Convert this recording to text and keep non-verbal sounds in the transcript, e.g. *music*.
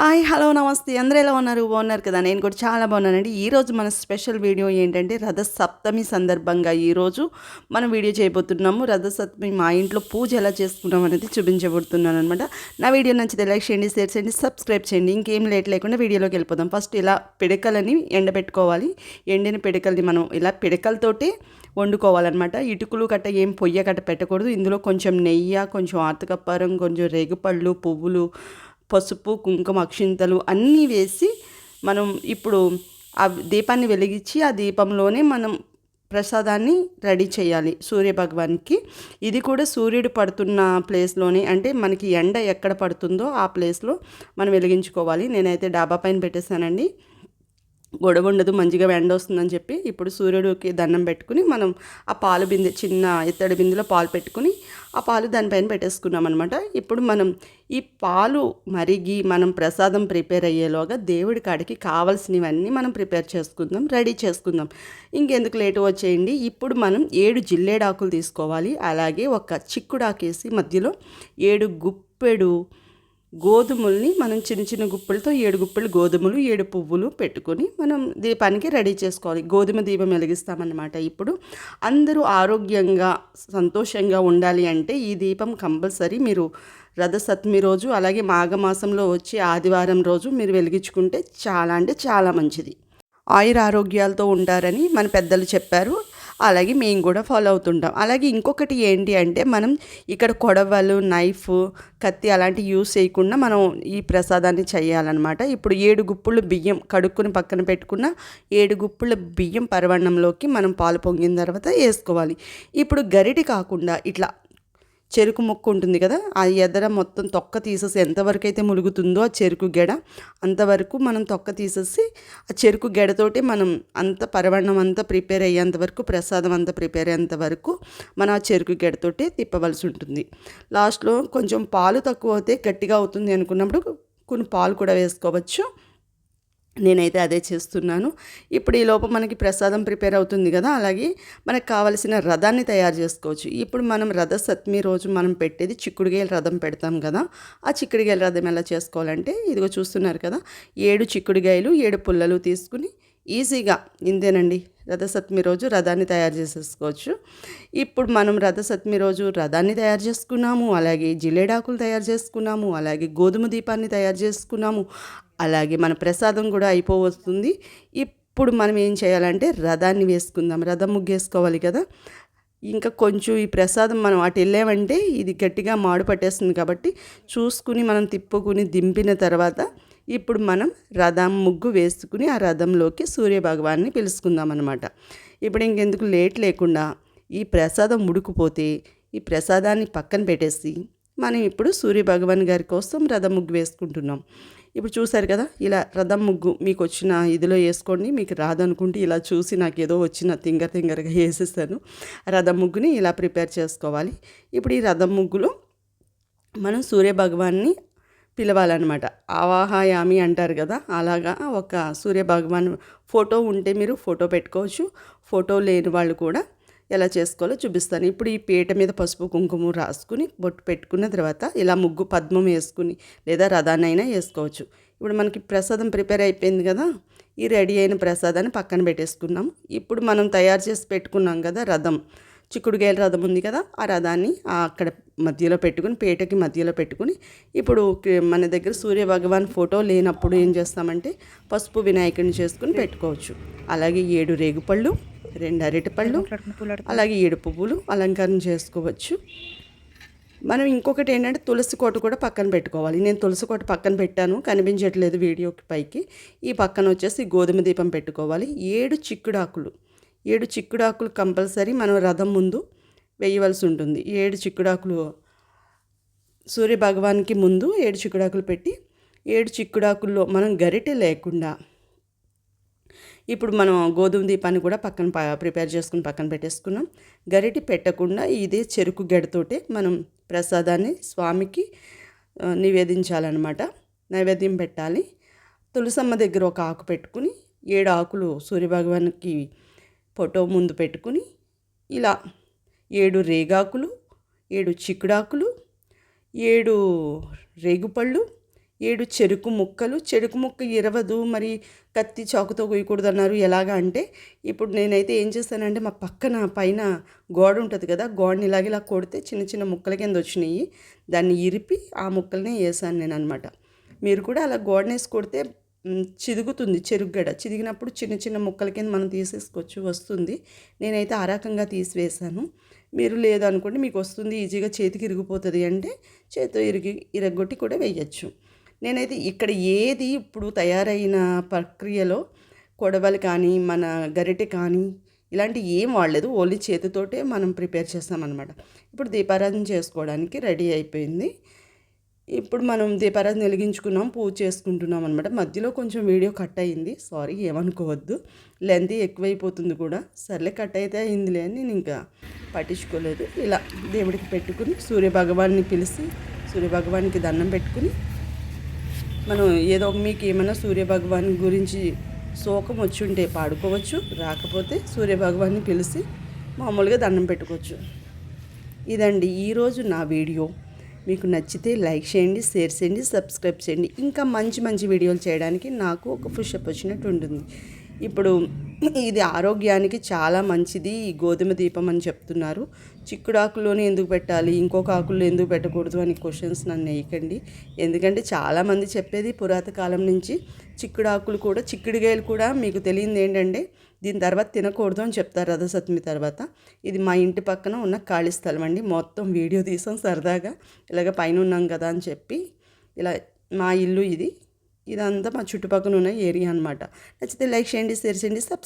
Hi hello నమస్తే. అందరూ ఎలా ఉన్నారు? బాగున్నారు కదా? నేను కూడా చాలా బాగున్నానండి. ఈరోజు మన స్పెషల్ వీడియో ఏంటంటే రథ సప్తమి సందర్భంగా ఈరోజు మనం వీడియో చేయబోతున్నాము. రథ సప్తమి మా ఇంట్లో పూజ ఎలా చేసుకున్నాం అనేది చూపించబోతున్నాను అనమాట నా వీడియో నచ్చితే లైక్ చేయండి షేర్ చేయండి సబ్స్క్రైబ్ చేయండి. ఇంకేం లేట్ లేకుండా వీడియోలోకి వెళ్ళిపోదాం. ఫస్ట్ ఇలా పిడకలని ఎండబెట్టుకోవాలి. ఎండిన పిడకల్ని మనం ఇలా పిడకలతోటి వండుకోవాలన్నమాట. ఇటుకలు కట్ట ఏం పొయ్య కట్ట పెట్టకూడదు. ఇందులో కొంచెం నెయ్యి కొంచెం ఆతకప్పారం కొంచెం రేగుపళ్ళు పువ్వులు పసుపు కుంకుమ అక్షింతలు అన్నీ వేసి మనం ఇప్పుడు ఆ దీపాన్ని వెలిగించి ఆ దీపంలోనే మనం ప్రసాదాన్ని రెడీ చేయాలి సూర్య భగవాన్కి ఇది కూడా సూర్యుడు పడుతున్న ప్లేస్లోనే అంటే మనకి ఎండ ఎక్కడ పడుతుందో ఆ ప్లేస్లో మనం వెలిగించుకోవాలి. నేనైతే డాబా పైన పెట్టేశానండి. గొడవ ఉండదు మంచిగా ఎండ వస్తుందని చెప్పి ఇప్పుడు సూర్యుడికి దండం పెట్టుకుని మనం ఆ పాలు బిందె చిన్న ఇత్తడి బిందెలో పాలు పెట్టుకుని ఆ పాలు దానిపైన పెట్టేసుకున్నాం అనమాట ఇప్పుడు మనం ఈ పాలు మరిగి మనం ప్రసాదం ప్రిపేర్ అయ్యేలోగా దేవుడి కాడికి కావాల్సినవన్నీ మనం ప్రిపేర్ చేసుకుందాం రెడీ చేసుకుందాం. ఇంకెందుకు లేటు వచ్చేయండి. ఇప్పుడు మనం ఏడు జిల్లేడాకులు తీసుకోవాలి. అలాగే ఒక చిక్కుడాకేసి మధ్యలో ఏడు గుప్పెడు గోధుమల్ని మనం చిన్న చిన్న గుప్పలతో ఏడు గుప్పలు గోధుమలు ఏడు పువ్వులు పెట్టుకొని మనం దీపానికి రెడీ చేసుకోవాలి. గోధుమ దీపం వెలిగిస్తామన్నమాట ఇప్పుడు. అందరూ ఆరోగ్యంగా సంతోషంగా ఉండాలి అంటే ఈ దీపం కంపల్సరీ మీరు రథసప్తమి రోజు అలాగే మాఘమాసంలో వచ్చే ఆదివారం రోజు మీరు వెలిగించుకుంటే చాలా అంటే చాలా మంచిది. ఆయుర ఆరోగ్యాలతో ఉంటారని మన పెద్దలు చెప్పారు. అలాగే మేము కూడా ఫాలో అవుతుంటాం. అలాగే ఇంకొకటి ఏంటి అంటే మనం ఇక్కడ కొడవలు నైఫ్ కత్తి అలాంటివి యూస్ చేయకుండా మనం ఈ ప్రసాదాన్ని చేయాలన్నమాట. ఇప్పుడు ఏడు గుప్పులు బియ్యం కడుక్కుని పక్కన పెట్టుకున్న ఏడు గుప్పుల బియ్యం పరవణంలోకి మనం పాలు పొంగిన తర్వాత వేసుకోవాలి. ఇప్పుడు గరిటి కాకుండా ఇట్లా చెరుకు ముక్క ఉంటుంది కదా ఆ ఎదర మొత్తం తొక్క తీసేసి ఎంతవరకు అయితే ములుగుతుందో ఆ చెరుకు గెడ అంతవరకు మనం తొక్క తీసేసి ఆ చెరుకు గెడతోటి మనం అంత పరవణం అంతా ప్రిపేర్ అయ్యేంత వరకు ప్రసాదం అంతా ప్రిపేర్ అయ్యేంత వరకు మనం ఆ చెరుకు గెడతోటి తిప్పవలసి ఉంటుంది. లాస్ట్లో కొంచెం పాలు తక్కువ అవుతే గట్టిగా అవుతుంది అనుకున్నప్పుడు కొన్ని పాలు కూడా వేసుకోవచ్చు. నేనైతే అదే చేస్తున్నాను. ఇప్పుడు ఈ లోపం మనకి ప్రసాదం ప్రిపేర్ అవుతుంది కదా అలాగే మనకు కావలసిన రథాన్ని తయారు చేసుకోవచ్చు. ఇప్పుడు మనం రథ సప్తమి రోజు మనం పెట్టేది చిక్కుడుగాయల రథం పెడతాం కదా ఆ చిక్కుడుగాయల రథం ఎలా చేసుకోవాలంటే ఇదిగో చూస్తున్నారు కదా ఏడు చిక్కుడుగాయలు ఏడు పుల్లలు తీసుకుని ఈజీగా ఇంతేనండి రథసప్తమి రోజు రథాన్ని తయారు చేసేసుకోవచ్చు. ఇప్పుడు మనం రథసప్తమి రోజు రథాన్ని తయారు చేసుకున్నాము అలాగే జిలేడాకులు తయారు చేసుకున్నాము అలాగే గోధుమ దీపాన్ని తయారు చేసుకున్నాము అలాగే మన ప్రసాదం కూడా అయిపోవస్తుంది. ఇప్పుడు మనం ఏం చేయాలంటే రథాన్ని వేసుకుందాం. రథం ముగ్గేసుకోవాలి కదా. ఇంకా కొంచెం ఈ ప్రసాదం మనం అటు వెళ్ళామంటే ఇది గట్టిగా మాడు పట్టేస్తుంది కాబట్టి చూసుకుని మనం తిప్పుకుని దింపిన తర్వాత ఇప్పుడు మనం రథం ముగ్గు వేసుకుని ఆ రథంలోకి సూర్యభగవాన్ని పిలుచుకుందాం అనమాట ఇప్పుడు ఇంకెందుకు లేట్ లేకుండా ఈ ప్రసాదం ఉడుకుపోతే ఈ ప్రసాదాన్ని పక్కన పెట్టేసి మనం ఇప్పుడు సూర్యభగవాన్ గారి కోసం రథం ముగ్గు వేసుకుంటున్నాం. ఇప్పుడు చూశారు కదా ఇలా రథం ముగ్గు మీకు వచ్చిన ఇదిలో వేసుకోండి మీకు రాదనుకుంటే ఇలా చూసి నాకు ఏదో వచ్చిన తింగర్ తింగర్గా *laughs* వేసేస్తాను రథం ముగ్గుని ఇలా ప్రిపేర్ చేసుకోవాలి. ఇప్పుడు ఈ రథం ముగ్గులో మనం సూర్యభగవాన్ని పిలవాలన్నమాట. ఆవాహయామి అంటారు కదా అలాగా ఒక సూర్య భగవాన్ ఫోటో ఉంటే మీరు ఫోటో పెట్టుకోవచ్చు. ఫోటో లేని వాళ్ళు కూడా ఎలా చేసుకోవాలో చూపిస్తాను. ఇప్పుడు ఈ పీట మీద పసుపు కుంకుమ రాసుకుని బొట్టు పెట్టుకున్న తర్వాత ఇలా ముగ్గు పద్మం వేసుకుని లేదా రథానైనా వేసుకోవచ్చు. ఇప్పుడు మనకి ప్రసాదం ప్రిపేర్ అయిపోయింది కదా ఈ రెడీ అయిన ప్రసాదాన్ని పక్కన పెట్టేసుకున్నాం ఇప్పుడు మనం తయారు చేసి పెట్టుకున్నాం కదా రథం చిక్కుడుగాయల రథం ఉంది కదా ఆ రథాన్ని అక్కడ మధ్యలో పెట్టుకుని పేటకి మధ్యలో పెట్టుకుని ఇప్పుడు మన దగ్గర సూర్య భగవాన్ ఫోటో లేనప్పుడు ఏం చేస్తామంటే పసుపు వినాయకుడిని చేసుకుని పెట్టుకోవచ్చు. అలాగే ఏడు రేగుపళ్ళు రెండు అరటిపళ్ళు అలాగే ఏడు పువ్వులు అలంకరణ చేసుకోవచ్చు. మనం ఇంకొకటి ఏంటంటే తులసి కోట కూడా పక్కన పెట్టుకోవాలి. నేను తులసి కోట పక్కన పెట్టాను కనిపించట్లేదు వీడియోకి పైకి. ఈ పక్కన వచ్చేసి గోధుమ దీపం పెట్టుకోవాలి. ఏడు చిక్కుడాకులు. ఏడు చిక్కుడాకులు కంపల్సరీ మనం రథం ముందు వేయవలసి ఉంటుంది. ఏడు చిక్కుడాకులు సూర్య భగవాన్కి ముందు ఏడు చిక్కుడాకులు పెట్టి ఏడు చిక్కుడాకుల్లో మనం గరిటె లేకుండా ఇప్పుడు మనం గోధుమ దీపాన్ని కూడా పక్కన ప్రిపేర్ చేసుకుని పక్కన పెట్టేసుకున్నాం. గరిటి పెట్టకుండా ఇదే చెరుకు గడితోటే మనం ప్రసాదాన్ని స్వామికి నివేదించాలన్నమాట. నైవేద్యం పెట్టాలి. తులసమ్మ దగ్గర ఒక ఆకు పెట్టుకుని ఏడు ఆకులు సూర్యభగవానికి ఫోటో ముందు పెట్టుకుని ఇలా ఏడు రేగాకులు ఏడు చిక్కుడాకులు ఏడు రేగుపళ్ళు ఏడు చెరుకు ముక్కలు. చెరుకు ముక్క ఇరవదు మరి కత్తి చాకుతో కొయ్యకూడదు అన్నారు ఎలాగా అంటే ఇప్పుడు నేనైతే ఏం చేస్తానంటే మా పక్కన పైన గోడ ఉంటుంది కదా గోడని ఇలాగ ఇలా కొడితే చిన్న చిన్న ముక్కల కింద వచ్చినాయి. దాన్ని ఇరిపి ఆ ముక్కలనే వేసాను నేను అనమాట మీరు కూడా అలా గోడనేసి కొడితే చిదుగుతుంది చెరుగ్గడ చిదిగినప్పుడు చిన్న చిన్న ముక్కల కింద మనం తీసేసుకోవచ్చు వస్తుంది. నేనైతే ఆ రకంగా తీసివేశాను మీరు లేదు అనుకోండి మీకు వస్తుంది ఈజీగా చేతికి ఇరిగిపోతుంది అంటే చేతితో ఇరిగి ఇరగొట్టి కూడా వేయచ్చు. నేనైతే ఇక్కడ ఏది ఇప్పుడు తయారైన ప్రక్రియలో కొడవలు కానీ మన గరిటె కానీ ఇలాంటి ఏం వాడలేదు. ఓన్లీ చేతితోటే మనం ప్రిపేర్ చేస్తామన్నమాట. ఇప్పుడు దీపారాధన చేసుకోవడానికి రెడీ అయిపోయింది. ఇప్పుడు మనం దీపారాధన వెలిగించుకున్నాం పూజ చేసుకుంటున్నాం అనమాట మధ్యలో కొంచెం వీడియో కట్ అయింది. సారీ ఏమనుకోవద్దు. లెంత్ ఎక్కువైపోతుంది కూడా. సర్లే కట్ అయితే అయిందిలే అని నేను ఇంకా పట్టించుకోలేదు. ఇలా దేవుడికి పెట్టుకుని సూర్యభగవాన్ని పిలిచి సూర్యభగవానికి దండం పెట్టుకుని మనం ఏదో ఒక మీకు ఏమైనా సూర్యభగవాన్ గురించి శోకం వచ్చి ఉంటే పాడుకోవచ్చు రాకపోతే సూర్యభగవాన్ని పిలిచి మామూలుగా దండం పెట్టుకోవచ్చు. ఇదండి ఈరోజు నా వీడియో. మీకు నచ్చితే లైక్ చేయండి షేర్ చేయండి సబ్స్క్రైబ్ చేయండి. ఇంకా మంచి మంచి వీడియోలు చేయడానికి నాకు ఒక పుషప్ వచ్చినట్టు ఉంటుంది. ఇప్పుడు ఇది ఆరోగ్యానికి చాలా మంచిది. ఈ గోధుమ దీపం అని చెప్తున్నారు. చిక్కుడు ఆకుల్లోనే ఎందుకు పెట్టాలి? ఇంకొక ఆకుల్లో ఎందుకు పెట్టకూడదు అని క్వశ్చన్స్ నన్ను వేయకండి. ఎందుకంటే చాలామంది చెప్పేది పురాతకాలం నుంచి చిక్కుడు ఆకులు కూడా చిక్కుడుగాయలు కూడా మీకు తెలియంది ఏంటంటే దీని తర్వాత తినకూడదు అని చెప్తారు రథసప్తమి తర్వాత. ఇది మా ఇంటి పక్కన ఉన్న ఖాళీ స్థలం అండి. మొత్తం వీడియో తీసాం సరదాగా. ఇలాగ పైన ఉన్నాం కదా అని చెప్పి ఇలా మా ఇల్లు ఇది. ఇదంతా మా చుట్టుపక్కల ఉన్న ఏరియా అనమాట నచ్చితే లైక్ చేయండి షేర్ చేయండి సబ్స్క్రైబ్